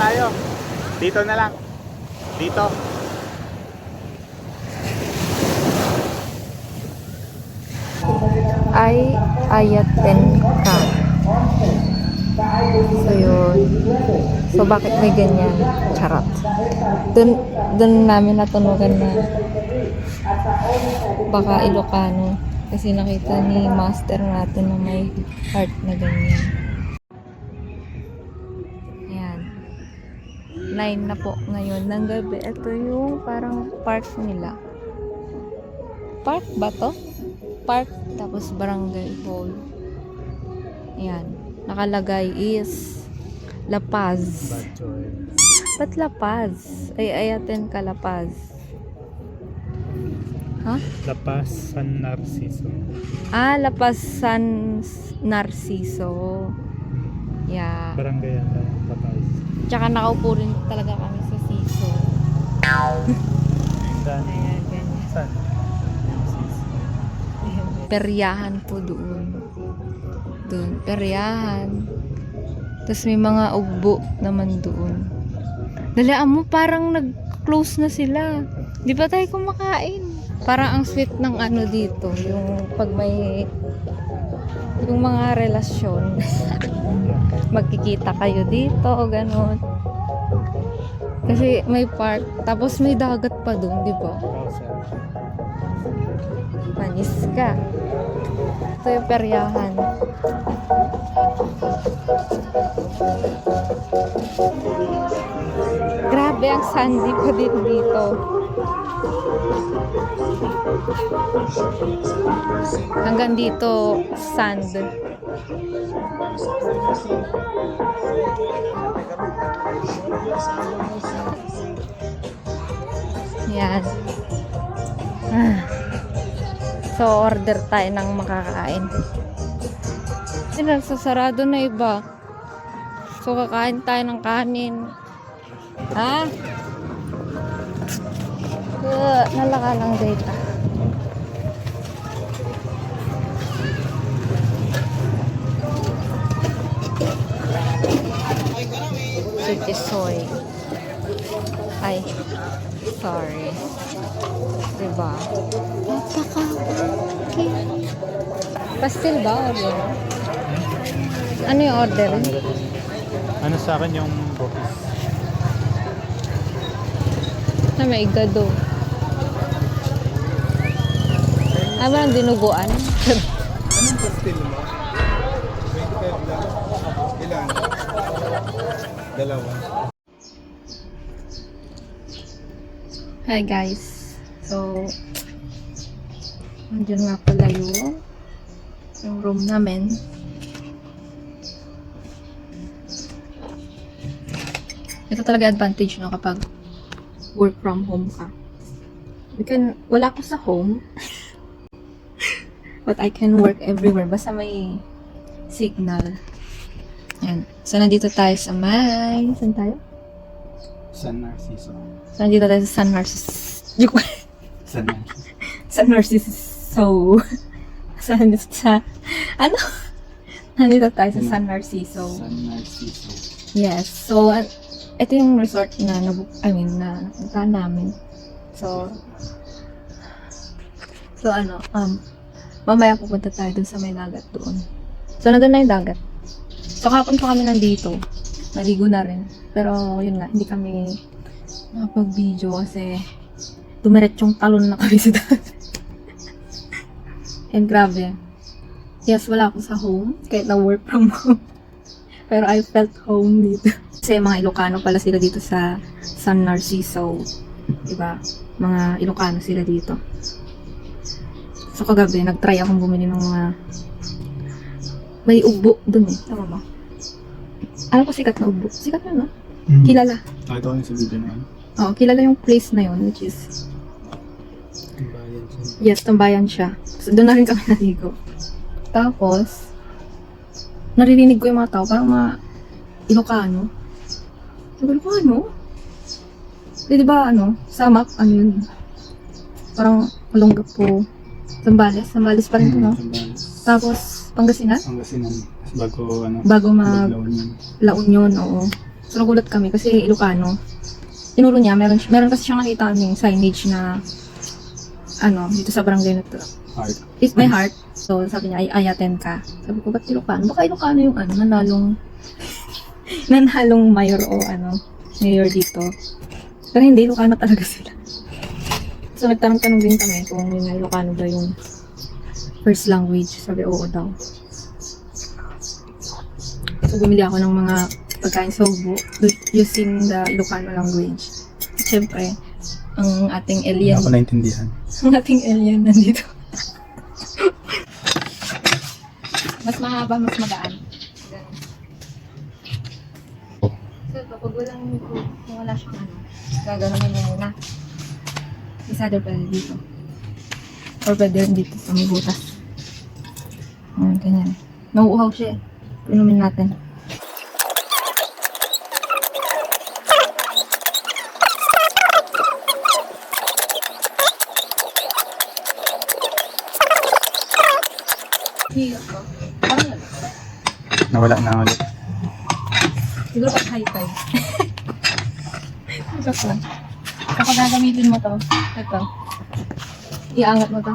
tayo. Dito na lang. Dito. ay ayaten ka. So yun. So bakit may ganyan? Charot. Dun, dun namin natunugan na baka Ilocano. Kasi nakita ni master natin na may heart na ganyan. 9 na po ngayon ng gabi. Ito yung parang park nila. Park ba to? Park tapos barangay hall. Ayan. Nakalagay is La Paz. Ba't La Paz? Ay, ayaten ka La Paz. Ha? Huh? La Paz San Narciso. Ah, La Paz San Narciso. Yeah. Barangay yan. Batay. Tsaka nakaupo rin talaga kami sa siso. Ayan, ganyan. Saan? Peryahan po doon. Doon, peryahan. Tapos may mga ugbo naman doon. Dalaan mo, parang nag-close na sila. Di ba tayo kumakain? Parang ang sweet ng ano dito, yung pag may yung mga relasyon. Magkikita kayo dito o ganun. Kasi may park, tapos may dagat pa doon, di ba? Panis ka. Ito yung peryahan. Grabe ang sandy pa din dito. Hanggang dito, sand. Yan. So, order tayo ng makakain. Kasi nagsasarado na iba. So, kakain tayo ng kanin. Ha? Uh, nalaka ng data. Suki soy. Ay, sorry. Diba? Napaka Pastil ba order? Ano yung order? Ano sa akin yung bokis? Na may gado. Ay, walang dinuguan. Anong pastil mo? Dalawa. Hi guys. So, andyan nga pala yung, room namin. Ito talaga advantage no kapag work from home ka. You can, wala ko sa home. But I can work everywhere. Basta may signal. Yan. So, nandito tayo sa may... Saan tayo? San Narciso. So, nandito tayo sa San Narcissus. Joke. San Narciso. San Narcissus. So, sa, sa, ano? Nandito tayo sa San Narciso. San Narciso. Yes. So, uh, ito yung resort na, nabu I mean, na napunta namin. So, so ano, um, mamaya pupunta tayo dun sa may dagat doon. So, nandun na yung dagat. So, kapon pa kami nandito. Naligo na rin. Pero, yun nga, hindi kami nakapag-video kasi dumiretsyong talon na kami dagat. And grabe. Yes, wala ako sa home. Kahit na work from home. Pero I felt home dito. Kasi mga Ilocano pala sila dito sa San Narciso. Diba? Mga Ilocano sila dito. So kagabi, nag-try akong bumili ng mga may ugbo dun eh. Tama ba? Alam ko sikat na ugbo. Sikat na, no? Mm. Kilala. Nakita ko yun sa video na yun. Oo, kilala yung place na yun, which is, Bayan siya. yes, tambayan siya. So, doon na rin kami naligo. Tapos, naririnig ko yung mga tao, parang mga Ilocano. Sabi ko, ano? Eh, di ba, ano, samak, ano yun? Parang malunggap po. Sambales, Sambales pa rin to, no? Sambales. Tapos, Pangasinan? Pangasinan. Bago ano. Bago mag yun. La Union, oo. So nagulat kami kasi Ilocano. Tinuro niya, meron, meron kasi siyang nakita kaming signage na ano, dito sa barangay na to. Heart. It's my heart. So, sabi niya, ay ayaten ka. Sabi ko, ba't Ilocano? Baka Ilocano yung ano, nanalong, nanalong mayor o ano, mayor dito. Pero hindi, Ilocano talaga sila. So, nagtanong-tanong din kami kung yung Ilocano ba yung first language. Sabi, oo daw. So, bumili ako ng mga pagkain sa ubo using the Ilocano language. At syempre, ang ating Hindi alien ako naintindihan. ang ating alien nandito. mas mahaba, mas magaan. So, kapag walang, kung wala siyang ano, gagawin mo muna. Isa daw pwede dito. Or pwede rin dito sa may butas. Ayan, ganyan. Nauuhaw siya eh. Inumin natin. Nawala na ulit. Siguro pag high five. Ito po. Kapag gagamitin mo to, ito. Iangat mo to.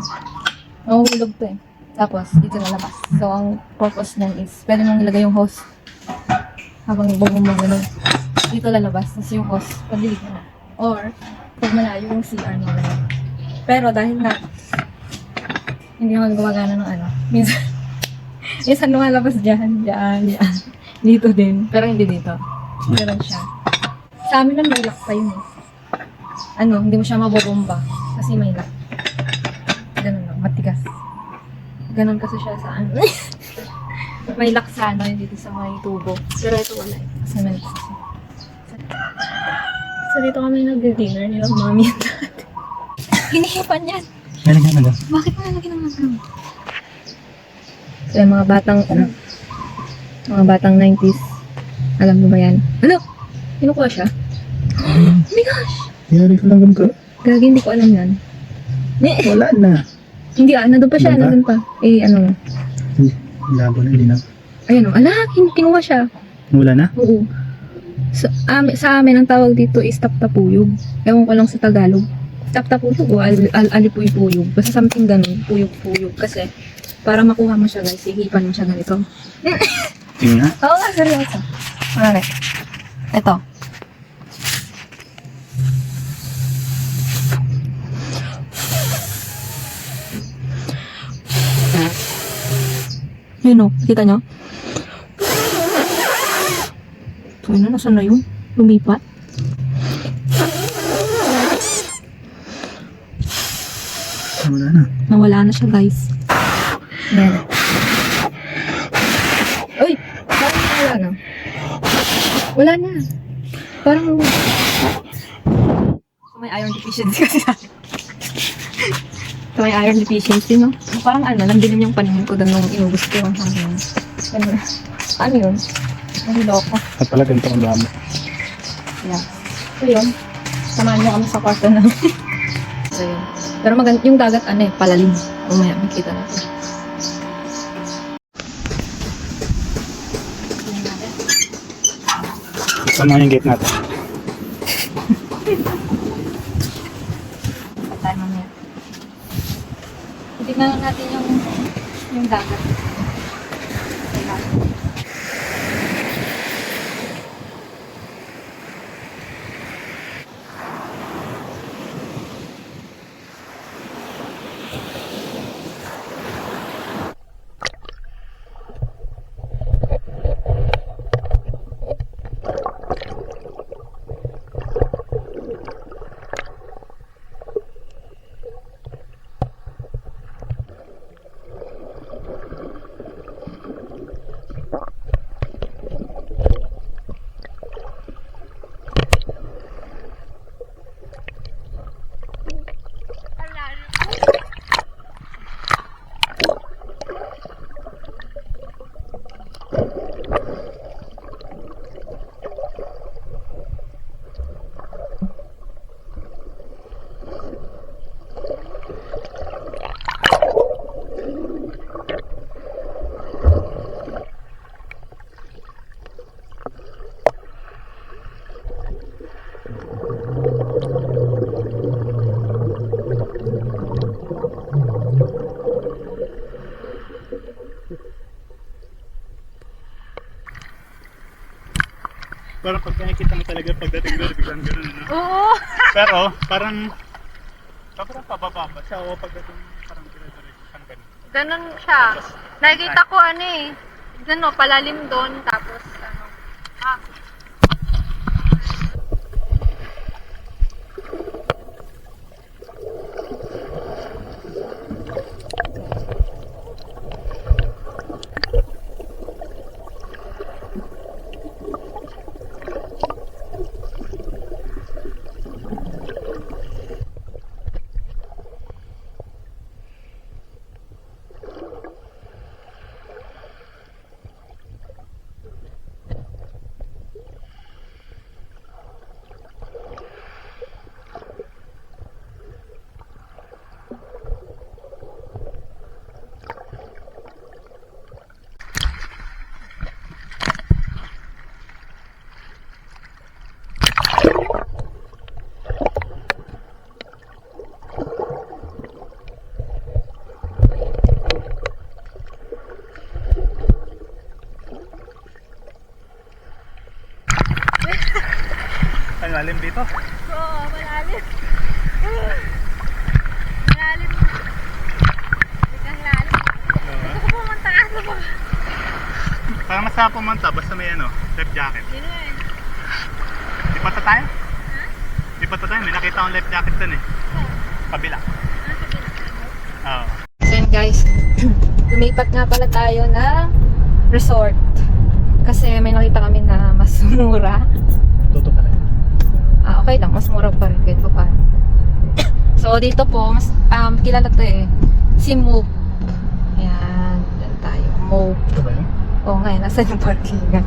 Mahuhulog to eh. Tapos, dito na labas. So, ang purpose nun is, pwede mong ilagay yung hose habang bubong mo ganun. Dito lalabas. Tapos yung hose, padilig mo. Or, pag malayo yung CR mo. Pero dahil na, hindi ako gumagana ng ano. Minsan, minsan lumalabas dyan, dyan, dyan. Dito din. Pero hindi dito. Meron siya. Sa amin lang may lock pa yun eh. Ano, hindi mo siya mabobomba. Kasi may lock. Ganun lang, matigas. Ganun kasi siya sa ano. may lock sa ano, yung dito sa may tubo. Pero ito wala. Kasi may siya. So dito kami nag-dinner nila, mami and dad. Hinihipan yan. Nalagyan na lang. Bakit mo nalagyan ng mga So, yung mga batang, ano, mga batang 90s. Alam mo ba yan? Ano? Kinukuha siya? Oh my gosh! Yari ko lang ganito. Gagi, hindi ko alam yan. Wala na. Hindi ah, nandun pa siya, pa? nandun pa. Eh, ano, Labo na, hindi na. ayun o, ala, kin- kinuha siya. Wala na? Oo. Sa, am, sa amin, ang tawag dito is taptapuyog. Ewan ko lang sa Tagalog. Taptapuyog o al, al, alipuy-puyog. Basta something ganun, puyog-puyog. Kasi, para makuha mo siya guys, hihipan mo siya ganito. Tingnan. Oo nga, seryoso. Ano Ito. Yun o, kita nyo? Yun na, nasaan na yun? Lumipat? Wala na. Nawala na siya, guys. Yan. Uy! Parang wala na. Wala na. Parang... So, may iron deficiency kasi sa akin. so, may iron deficiency, no? Parang ano, nandilim yung paningin ko doon nung inubos ko yung hangin. Ano, ano yun? Nahiloko. At pala ganito ang dami. Yeah. So, yun. Samahan niyo kami sa kwarto namin. so, yun. Pero maganda yung dagat, ano eh, palalim. Umaya, makita natin. Na yung gate natin? tayo mamaya. Tignan natin yung yung dagat. Pero pag nakikita mo talaga pagdating doon, biglang gano'n. Ano? Oo. Pero parang sobrang pababa pa siya o pagdating parang dire-diretso siyang ganun. Ganun siya. Nakikita ko ano eh. Ano, palalim doon, Ang lalim dito. Oo, malalim. Malalim. Biglang lalim. Gusto ko pumunta ka sa baba. Parang masarap pumunta basta may ano, life jacket. Yun eh. Di pa tayo? Di pa tayo, may nakita akong life jacket dun eh. Kabila. Oo. So yun guys, lumipat nga pala tayo ng resort. Kasi may nakita kami na mas mura. Okay lang, mas mura pa rin kahit pa paano. so dito po, mas um, kilala to eh. Si Move. Ayan, dyan tayo. Yun? Oo nga, eh, nasa yung parkingan.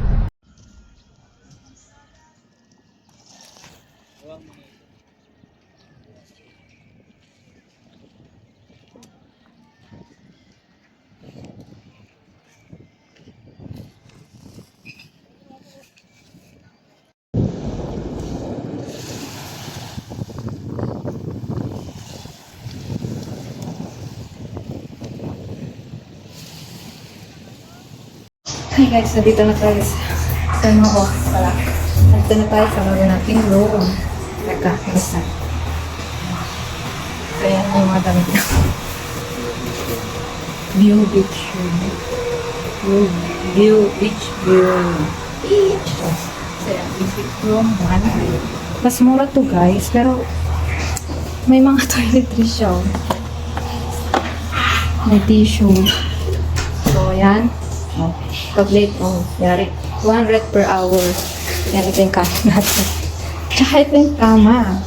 Guys, nandito na tayo sa mga office pala. Nandito na tayo sa mga nating room. Teka, isa. Yan yung mga damit na. View beach. View, view beach view. Beach. So yan, basic room 1. Mas mura to guys, pero may mga toiletries siya. oh. May tissue. So, yan. Oh, tablet, oh, yari. 200 per hour. Yan, ito yung kanin natin. Tsaka ito yung kama.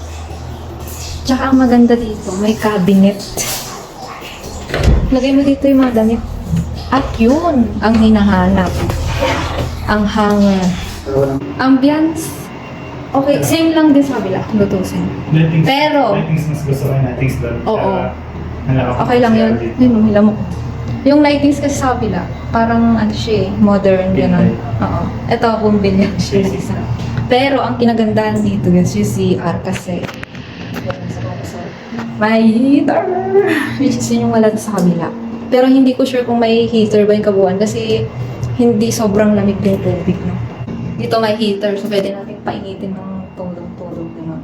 Tsaka ang maganda dito, may cabinet. Lagay mo dito yung mga damit. At yun, ang hinahanap. Ang hanger. Ambience. Okay, same lang din sa kabila, lutusin. Pero- lightings mas gusto ko yung lightings doon. Oo. Kaya, Okay lang yun. Yun, umila mo. Yung lightings kasi sa kabila, parang ano siya eh, modern, gano'n. Oo. Ito, bumbilya siya ng isa. Pero ang kinagandahan dito guys, yung CR kasi may heater! Which is yun yung wala sa kabila. Pero hindi ko sure kung may heater ba yung kabuuan kasi hindi sobrang lamig yung tubig, no? Dito may heater, so pwede natin painitin ng tulog-tulog, gano'n.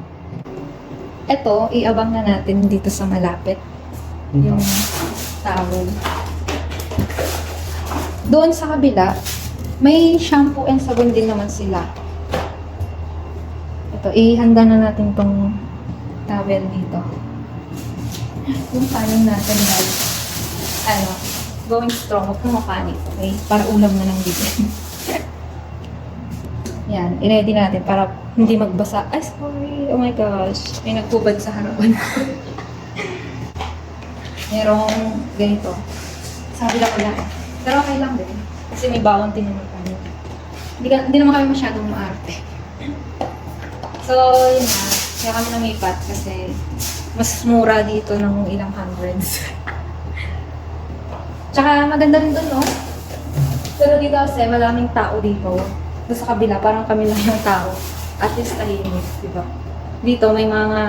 Ito, iabang na natin dito sa malapit yung towel. Doon sa kabila, may shampoo and sabon din naman sila. Ito, ihanda na natin tong towel dito. Yung kanin natin guys, ano, going strong, huwag kang mapanit, okay? Para ulam na lang dito. Yan, i-ready natin para hindi magbasa. Ay, sorry. Oh my gosh. May nagpubad sa harapan. Merong ganito. Sabi lang ko lang. Pero okay lang din. Kasi may bawang din naman kami. Hindi, ka, hindi naman kami masyadong maarte. So, yun na. Kaya kami lumipat kasi mas mura dito ng ilang hundreds. Tsaka maganda rin doon, no? Pero dito kasi maraming tao dito. Doon sa kabila, parang kami lang yung tao. At least tahimik, di ba? Dito may mga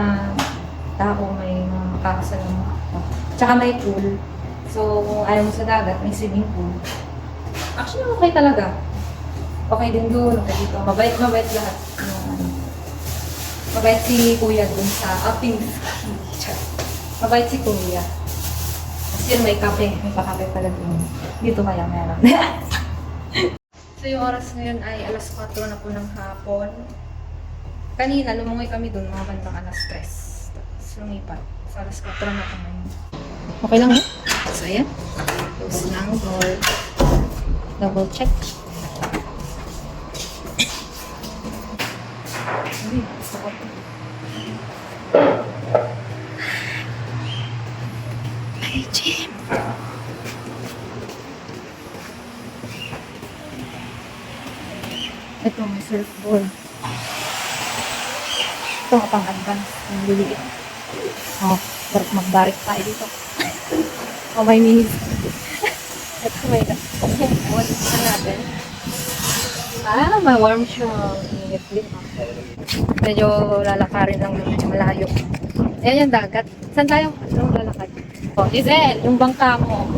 tao, may mga makakasalama. Tsaka may pool. So, kung ayaw mo sa dagat, may swimming pool. Actually, okay talaga. Okay din doon, okay dito. Mabait, mabait lahat. Mabait si kuya dun sa outing. Mabait si kuya. Kasi yun, may kape. May pakape pala dun. Dito kaya meron. so yung oras ngayon ay alas 4 na po ng hapon. Kanina, lumungoy kami dun, mga bandang alas 3. Tapos lumipat. So alas 4 na po. Okay lang eh? So ayan. Close lang door. Double check. Uy, gusto ko to. Ay, Jim. Ito, may surfboard. Ito, pang advance. Ang liliit. Oh, sarap magbarik tayo dito. Oh, may minis. Ito, may What na natin? Ah, may warm siya. Init din. Medyo lalakarin medyo malayo. Ayan yung dagat. Saan tayo? Anong lalakad? Oh, Giselle, yung bangka mo.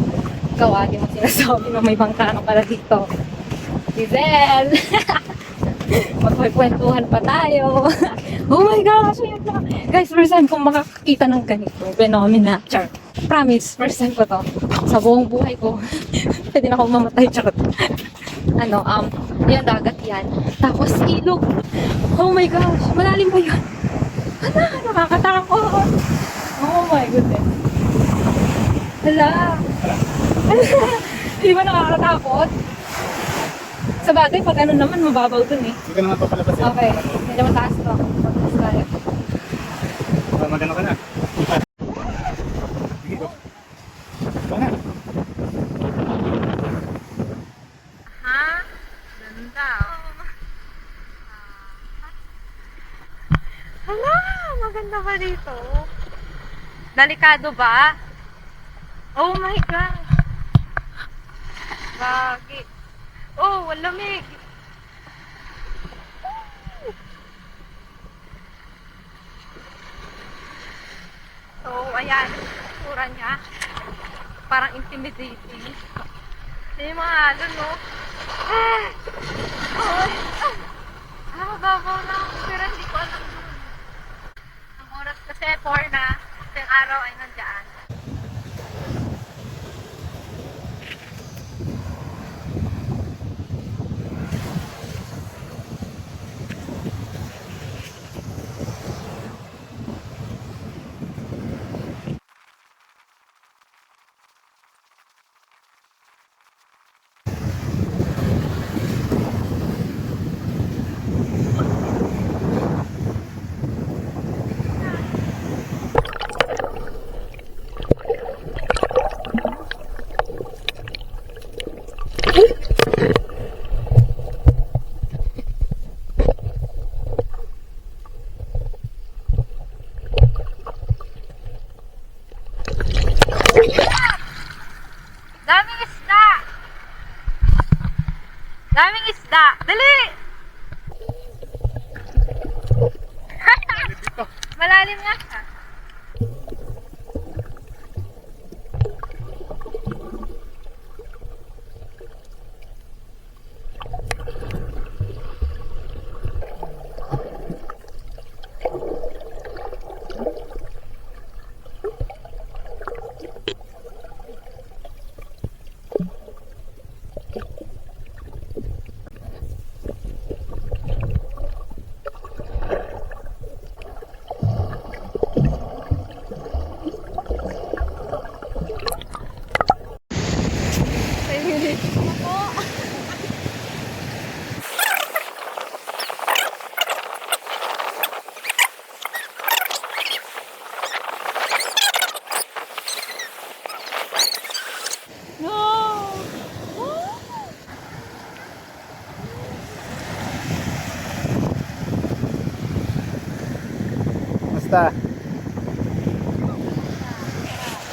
Ikaw, di mo sinasabi na may bangka ka pala dito. Giselle! Magkwentuhan pa tayo. oh my gosh, na. Guys, first time kong makakita ng ganito. Phenomena. Char. Promise, first time ko to. Sa buong buhay ko. Pwede na akong mamatay. Charot. ano, um, yan, dagat yan. Tapos ilog. Oh my gosh, malalim ba yun? Hala, nakakatakot. Oh my goodness. Hala. Di ba nakakatakot? Sa bagay, pag ano naman, mababaw dun eh. Hindi ka naman papalapasin. Okay, medyo mataas to. Ah, Magano ka na. Sige, go. Go na. Ha? Ganda. Hala, maganda ba dito? Delikado ba? Oh my God. Bagi. Oh, walamig. So, ayan. Tura niya. Parang intimidating. Yung mga ano, no? Ah! Ay! Ah! Ah, babaw na. Pero hindi ko alam yun. Ang oras kasi 4 na. Yung araw ay nandiyan.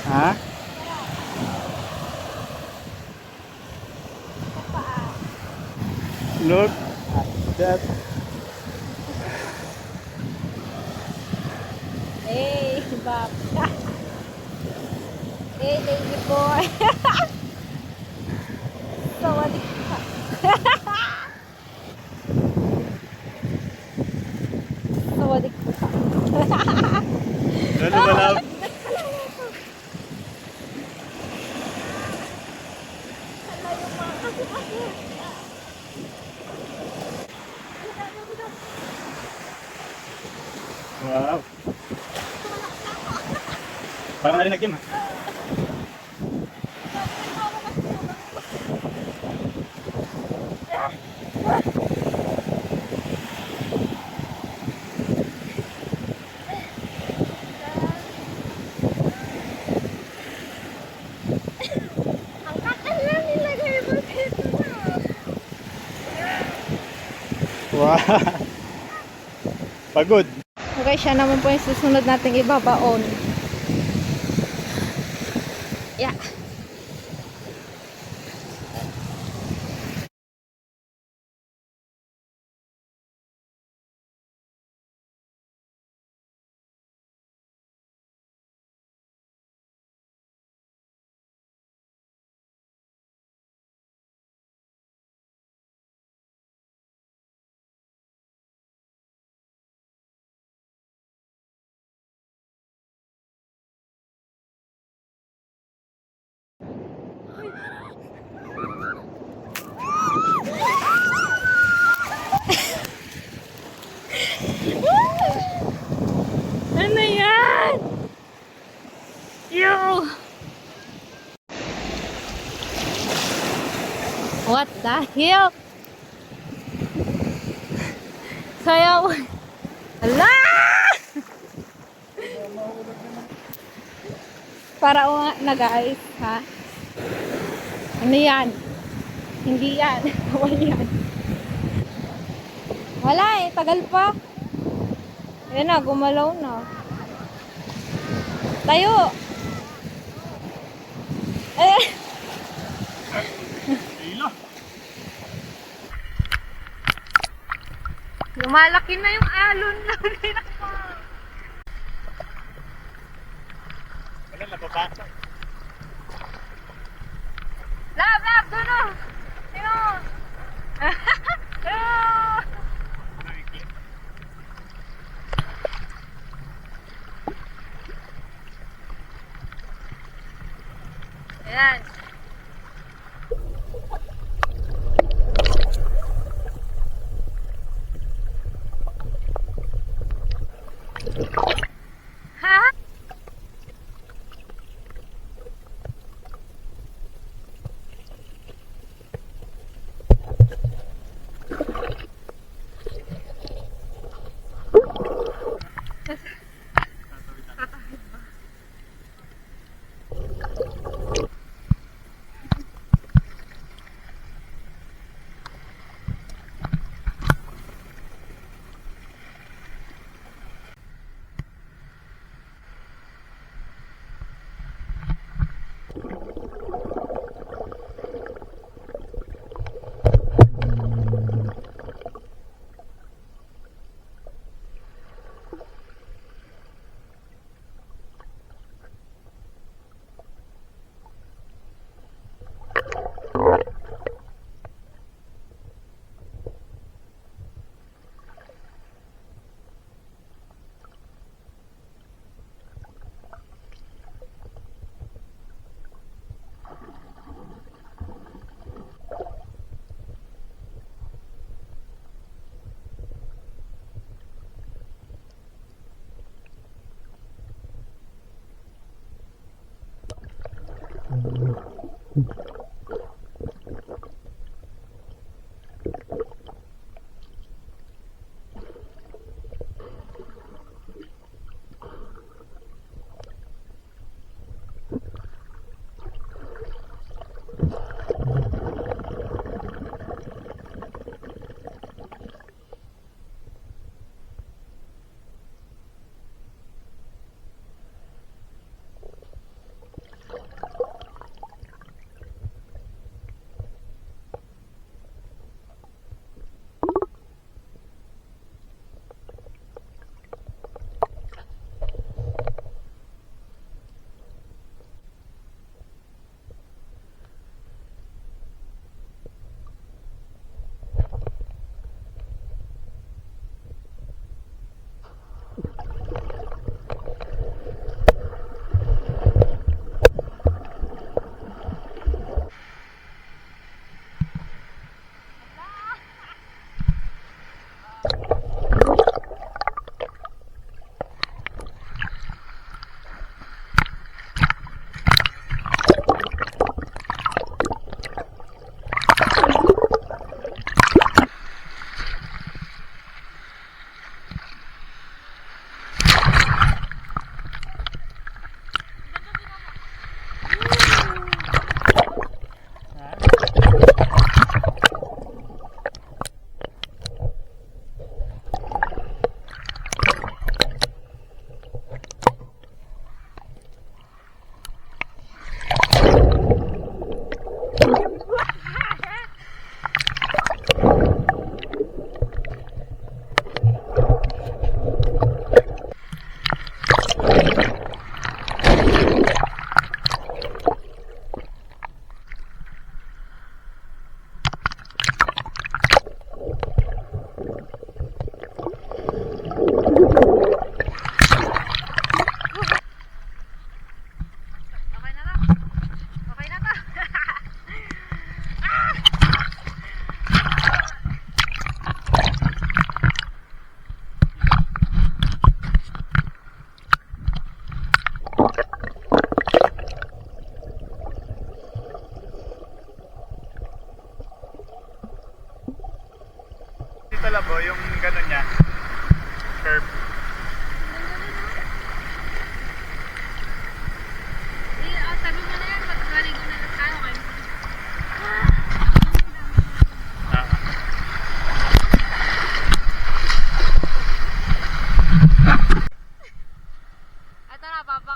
Ha? Look at that. Ha. Kakal na mo dito na. Wow. Pagod. Okay, siya naman po yung susunod nating ibabaon. Yeah. Hell? Sayaw. Ala! Para o na guys, ha? Ano yan? Hindi yan. Wala yan. Wala eh, tagal pa. Ayan na, gumalaw na. Tayo! Eh! Lumalaki na yung alon namin. Wala napapasa.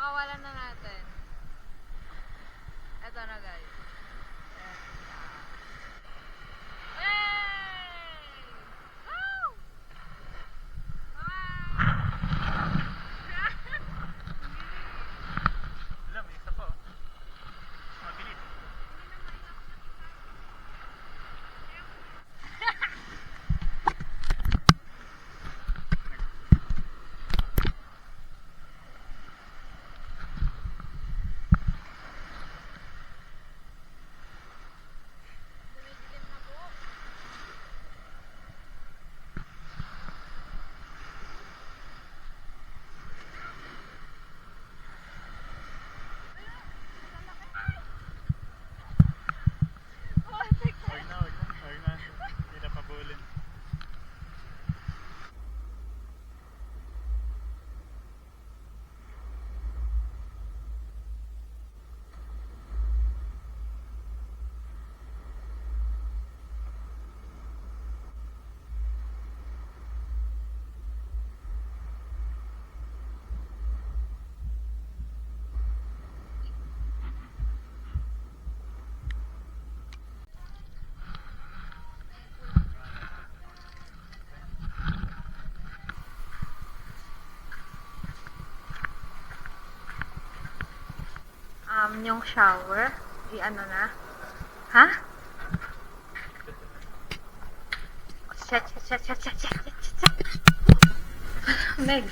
Pakakawalan na natin. Eto na guys. um, yung shower, i-ano na? Ha? Check, check, check, check, check. Meg.